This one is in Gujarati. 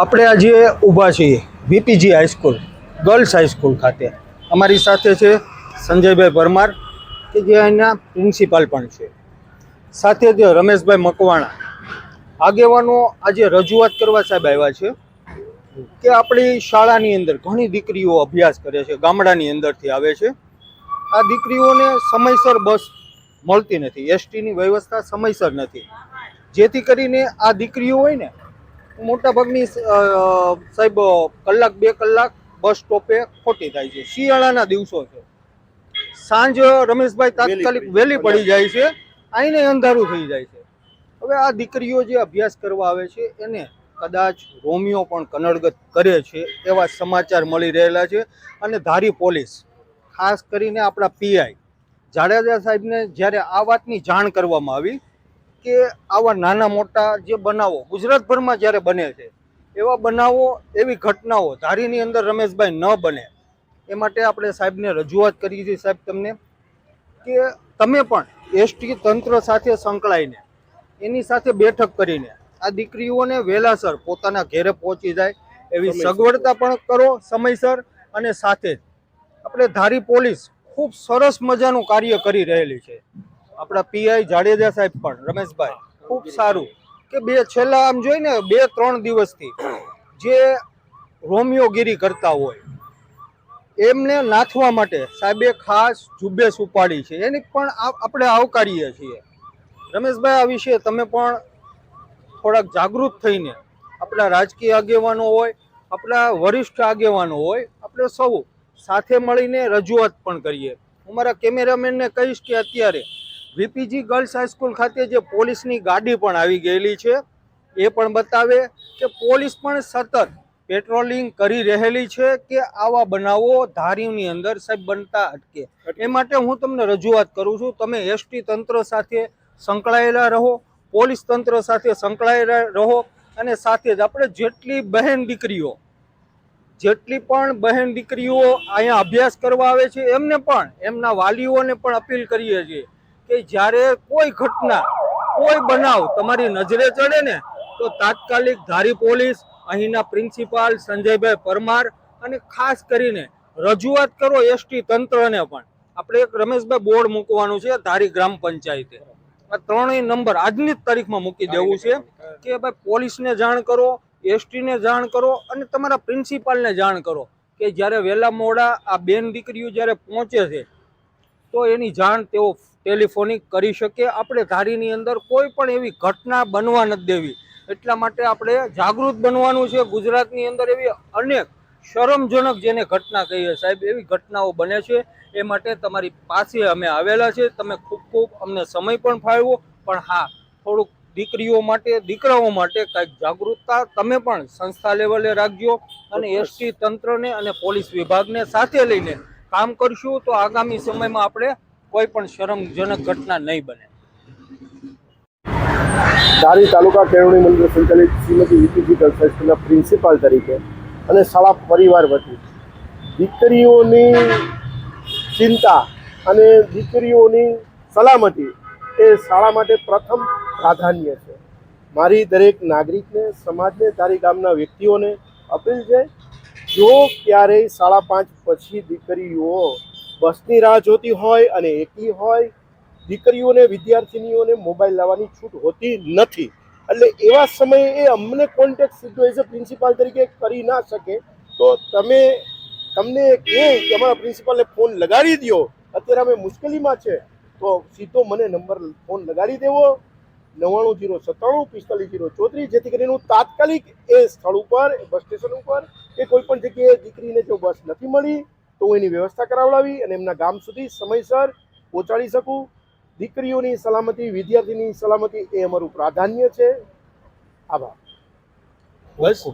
આપણે આજે ઊભા છીએ વીપીજી હાઈસ્કૂલ ગર્લ્સ હાઈસ્કૂલ ખાતે. અમારી સાથે છે સંજયભાઈ પરમાર, કે જે અહીંના પ્રિન્સિપાલ પણ છે. સાથે જ રમેશભાઈ મકવાણા. આગેવાનો આજે રજૂઆત કરવા સાહેબ આવ્યા છે કે આપણી શાળાની અંદર ઘણી દીકરીઓ અભ્યાસ કરે છે, ગામડાની અંદરથી આવે છે. આ દીકરીઓને સમયસર બસ મળતી નથી એસટીની વ્યવસ્થા સમયસર નથી. જેથી કરીને આ દીકરીઓ હોય ને મોટાભાગની ભાગની સાહેબ કલાક બે કલાક બસ સ્ટોપે ખોટી થાય છે. શિયાળાના દિવસો છે. સાંજ રમેશભાઈ તાત્કાલિક વહેલી પડી જાય છે. આઈને અંધારું થઈ જાય છે. હવે આ દીકરીઓ જે અભ્યાસ કરવા આવે છે એને કદાચ રોમિયો પણ કનડગત કરે છે એવા સમાચાર મળી રહેલા છે. અને ધારી પોલીસ ખાસ કરીને આપણા પીઆઈ જાડેજા સાહેબને જ્યારે આ વાતની જાણ કરવામાં આવી કે આવા નાના મોટા જે બનાવો ગુજરાતભરમાં જ્યારે બને છે એવા બનાવો એવી ઘટનાઓ ધારીની અંદર રમેશભાઈ ન બને. એ માટે આપણે સાહેબને રજૂઆત કરી છે સાહેબ તમને કે તમે પણ એસટી તંત્ર સાથે સંકળાઈને એની સાથે બેઠક કરીને આ દીકરીઓને વહેલાસર પોતાના ઘેરે પહોંચી જાય એવી સગવડતા પણ કરો સમયસર અને સાથે જ. આપણે ધારી પોલીસ ખૂબ સરસ મજાનું કાર્ય કરી રહેલી છે. આપણા પીઆઈ જાડેજા સાહેબ પણ, રમેશભાઈ, ખૂબ સારું કે બે છેલ્લા આમ જોઈને બે ત્રણ દિવસથી જે રોમિયોગીરી કરતા હોય, એમને નાથવા માટે સાહેબે ખાસ ઝુંબેશ ઉપાડી છે. એની પણ આપણે આવકારીએ છીએ. રમેશભાઈ, આ વિશે તમે પણ થોડાક જાગૃત થઈને આપણા રાજકીય આગેવાનો હોય, આપણા વરિષ્ઠ આગેવાનો હોય, આપણે સૌ સાથે મળીને રજૂઆત પણ કરીએ. હું મારા કેમેરામેનને કહીશ કે અત્યારે વીપીજી ગર્લ્સ હાઈસ્કૂલ ખાતે જે પોલીસની ગાડી પણ આવી ગયેલી છે, એ પણ બતાવે કે પોલીસ પણ સતત પેટ્રોલિંગ કરી રહેલી છે કે આવા બનાવો ધારીની અંદર સાહેબ બનતા અટકે. એ માટે હું તમને રજૂઆત કરું છું, તમે એસટી તંત્ર સાથે સંકળાયેલા રહો, પોલીસ તંત્ર સાથે સંકળાયેલા રહો અને સાથે જ આપણે જેટલી બહેન દીકરીઓ, જેટલી પણ બહેન દીકરીઓ અહીંયા અભ્યાસ કરવા આવે છે, એમને પણ, એમના વાલીઓને પણ અપીલ કરીએ છીએ કે જ્યારે કોઈ ઘટના, કોઈ બનાવ તમારી નજરે ચડે ને, તો તાત્કાલિક ધારી પોલીસ, અહીંના પ્રિન્સિપાલ સંજયભાઈ પરમાર અને ખાસ કરીને રજૂઆત કરો એસટી તંત્રને પણ. આપણે એક રમેશભાઈ બોર્ડ મૂકવાનું છે ધારી ગ્રામ પંચાયતે. આ ત્રણેય નંબર આજની જ તારીખમાં મૂકી દેવું છે કે ભાઈ પોલીસને જાણ કરો, એસટીને જાણ કરો અને તમારા પ્રિન્સિપાલને જાણ કરો કે જ્યારે વહેલા મોડા આ બેન દીકરીઓ જ્યારે પહોંચે છે તો એની જાણ તેઓ ટેલિફોનિક કરી શકે. આપણે ધારીની અંદર કોઈ પણ એવી ઘટના બનવા નથી દેવી. એટલા માટે આપણે જાગૃત બનવાનું છે. ગુજરાતની અંદર એવી અનેક શરમજનક જેને ઘટના કહીએ સાહેબ એવી ઘટનાઓ બને છે. એ માટે તમારી પાસે અમે આવેલા છે. તમે ખૂબ ખૂબ અમને સમય પણ ફાળવો. પણ હા થોડુંક દીકરીઓ માટે દીકરાઓ માટે કંઈક જાગૃતતા તમે પણ સંસ્થા લેવલે રાખજો અને એસટી તંત્રને અને પોલીસ વિભાગને સાથે લઈને કામ કરશું તો આગામી સમયમાં આપણે કોઈ પણ શરમજનક ઘટના નહીં બને. ધારી તાલુકા કેળવણી મંડળ સંચાલિત શ્રીમતી વીપીજી ગર્લ્સ પ્રિન્સિપાલ તરીકે અને શાળા પરિવાર વતી. દીકરીઓની ચિંતા અને દીકરીઓની સલામતી એ શાળા માટે પ્રથમ પ્રાધાન્ય છે. મારી દરેક નાગરિકને, સમાજને તારી ગામના વ્યક્તિઓને અપીલ છે જો ક્યારેય સાડા પાંચ પછી દીકરીઓ બસની રાહ જોતી હોય અને એકલી હોય, દીકરીઓને, વિદ્યાર્થિનીઓને મોબાઈલ લાવવાની છૂટ હોતી નથી. એટલે એવા સમયે એ અમને કોન્ટેક્ટ સીધો એઝ અ પ્રિન્સિપાલ તરીકે કરી ના શકે. તો તમે, તમને કહે કે અમારા પ્રિન્સિપાલને ફોન લગાડી દો અત્યારે અમે મુશ્કેલીમાં છે. તો સીધો મને નંબર ફોન લગાડી દેવો. નવ્વાણું જીરો સત્તાણું પિસ્તાલીસ જીરો ચોત્રીસ, જેથી કરીને હું તાત્કાલિક એ સ્થળ ઉપર, બસ સ્ટેશન ઉપર કે કોઈ પણ જગ્યાએ દીકરીને જો બસ નથી મળી, તો હું એની વ્યવસ્થા કરાવડાવી અને એમના ગામ સુધી સમયસર પહોંચાડી શકું. દીકરીઓની સલામતી, વિદ્યાર્થીની સલામતી એ અમારું પ્રાધાન્ય છે. આભાર. બસ.